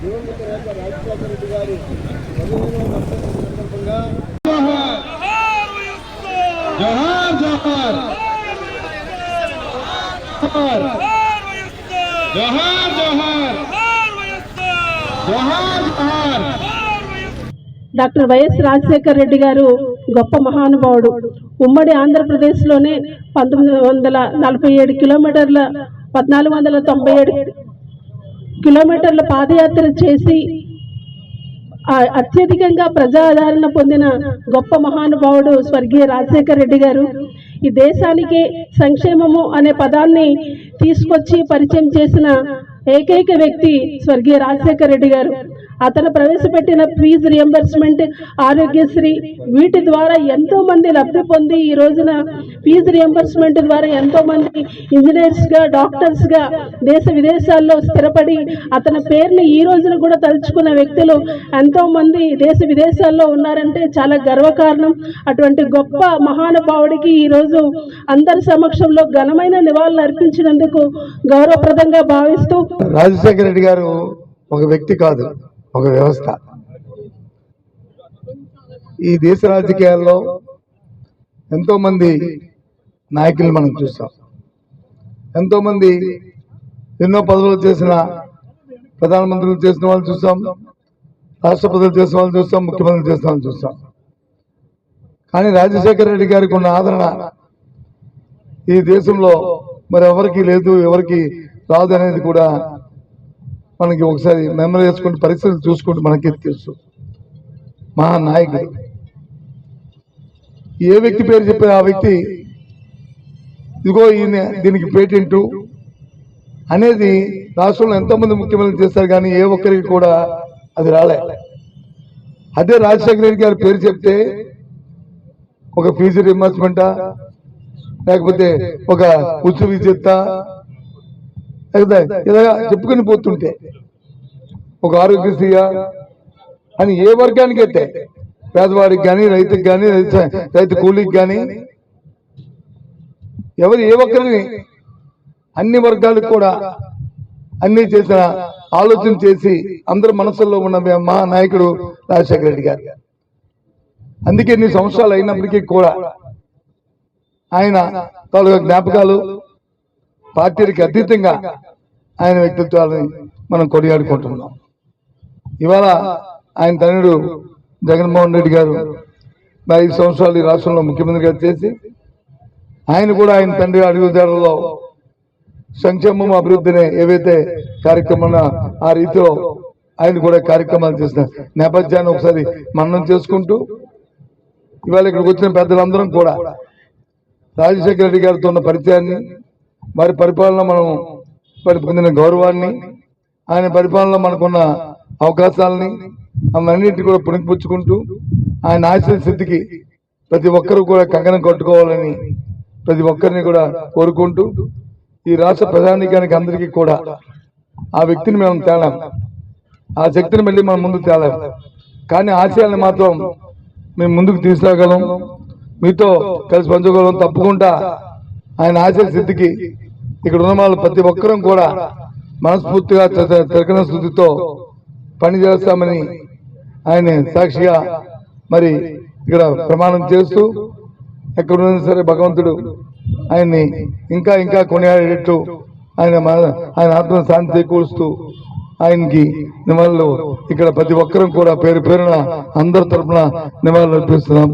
దివంగత రాజశేఖర రెడ్డి గారు పదిహేనవ వర్ధంతి సందర్భంగా జోహార్ జోహార్ జోహార్ జోహార్ జోహార్ జోహార్ డాక్టర్ వైఎస్ రాజశేఖర రెడ్డి గారు గొప్ప మహానుభావుడు. ఉమ్మడి ఆంధ్రప్రదేశ్లోనే పంతొమ్మిది వందల నలభై ఏడు కిలోమీటర్ల పద్నాలుగు వందల తొంభై ఏడు కిలోమీటర్ల పాదయాత్ర చేసి అత్యధికంగా ప్రజాదరణ పొందిన గొప్ప మహానుభావుడు స్వర్గీయ రాజశేఖర రెడ్డి గారు ఈ దేశానికి సంక్షేమము అనే పదాన్ని తీసుకొచ్చి పరిచయం చేసిన ఏకైక వ్యక్తి స్వర్గీయ రాజశేఖర రెడ్డి గారు. అతను ప్రవేశపెట్టిన ఫీజు రియంబర్స్మెంట్ ఆరోగ్యశ్రీ వీటి ద్వారా ఎంతో మంది లబ్ధి పొంది ఈ రోజున ఫీజు రియంబర్స్మెంట్ ద్వారా ఎంతో మంది ఇంజనీర్స్గా డాక్టర్స్గా దేశ విదేశాల్లో స్థిరపడి అతని పేరుని ఈ రోజున కూడా తలుచుకున్న వ్యక్తులు ఎంతో మంది దేశ విదేశాల్లో ఉన్నారంటే చాలా గర్వకారణం. అటువంటి గొప్ప మహానుభావుడికి ఈ రోజు అందరి సమక్షంలో ఘనమైన నివాళులు అర్పించినందుకు గౌరవప్రదంగా భావిస్తూ రాజశేఖర రెడ్డి గారు ఒక వ్యక్తి కాదు. ఒక వ్యవస్థ. ఈ దేశ రాజకీయాల్లో ఎంతోమంది నాయకులు మనం చూస్తాం ఎంతోమంది ఎన్నో పదవులు చేసిన ప్రధానమంత్రులు చేసిన వాళ్ళు చూస్తాం రాష్ట్రపతులు చేసిన వాళ్ళు చూస్తాం ముఖ్యమంత్రులు చేసిన వాళ్ళు చూస్తాం కానీ రాజశేఖర రెడ్డి గారికి ఉన్న ఆదరణ ఈ దేశంలో మరి ఎవరికి లేదు ఎవరికి రాదు అనేది కూడా మనకి ఒకసారి మెమరీ చేసుకుంటే పరిస్థితులు చూసుకుంటే మనకి తెలుసు. మా నాయకుడు ఏ వ్యక్తి పేరు చెప్పారు ఆ వ్యక్తి ఇదిగో ఈయన దీనికి పేటెంటు అనేది రాష్ట్రంలో ఎంతోమంది ముఖ్యమంత్రులు చేస్తారు కానీ ఏ ఒక్కరికి కూడా అది రాలే. అదే రాజశేఖర రెడ్డి గారి పేరు చెప్తే ఒక ఫీజు రింబర్స్మెంటా లేకపోతే ఒక ఉచ్చు విద్యుత్త? లేకపోతే చెప్పుకొని పోతుంటే. ఒక ఆరోగ్యశ్రీయా? అని ఏ వర్గానికి అయితే పేదవాడికి కానీ రైతుకి కానీ రైతు కూలీకి కానీ ఎవరు ఏ ఒక్కరిని అన్ని వర్గాలకు కూడా అన్ని చేసిన ఆలోచన చేసి అందరి మనసుల్లో ఉన్న మా నాయకుడు రాజశేఖర రెడ్డి గారు. అందుకే ఎన్ని సంవత్సరాలు అయినప్పటికీ కూడా ఆయన తాలూకా జ్ఞాపకాలు పార్టీకి అతీతంగా ఆయన వ్యక్తిత్వాలని మనం కొనియాడుకుంటున్నాం. ఇవాళ ఆయన తనయుడు జగన్మోహన్ రెడ్డి గారు మరి ఐదు సంవత్సరాలు ఈ రాష్ట్రంలో ముఖ్యమంత్రిగా చేసి ఆయన కూడా ఆయన తండ్రి అడుగుదారులో సంక్షేమం అభివృద్ధిని ఏవైతే కార్యక్రమం ఆ రీతిలో ఆయన కూడా కార్యక్రమాలు చేసిన నేపథ్యాన్ని ఒకసారి మన్నం చేసుకుంటూ ఇవాళ ఇక్కడికి వచ్చిన పెద్దలందరం కూడా రాజశేఖర రెడ్డి గారితో ఉన్న పరిచయాన్ని వారి పరిపాలన మనం వారి పొందిన గౌరవాన్ని ఆయన పరిపాలనలో మనకున్న అవకాశాలని అన్నింటినీ కూడా పుణికిపుచ్చుకుంటూ ఆయన ఆశయ స్థితికి ప్రతి ఒక్కరూ కూడా కంకణం కట్టుకోవాలని ప్రతి ఒక్కరిని కూడా కోరుకుంటూ ఈ రాష్ట్ర ప్రజానీకానికి అందరికీ కూడా ఆ వ్యక్తిని మేము తేలాం. ఆ శక్తిని మళ్ళీ మనం ముందుకు తేలాం. కానీ ఆశయాన్ని మాత్రం మేము ముందుకు తీసుకురాగలం. మీతో కలిసి పంచుకోగలం. తప్పకుండా ఆయన ఆశయ స్థితికి ఇక్కడ ఉన్న వాళ్ళు ప్రతి ఒక్కరం కూడా మనస్ఫూర్తిగా తిరగన స్థుతితో పని చేస్తామని ఆయన సాక్షిగా మరి ఇక్కడ ప్రమాణం చేస్తూ ఎక్కడున్నా సరే భగవంతుడు ఆయన్ని ఇంకా ఇంకా కొనియాడేటట్టు ఆయన ఆయన ఆత్మ శాంతి చేకూరుస్తూ ఆయనకి నివాళులు ఇక్కడ ప్రతి ఒక్కరం కూడా పేరు పేరున అందరి తరపున నివాళులు అర్పిస్తున్నాం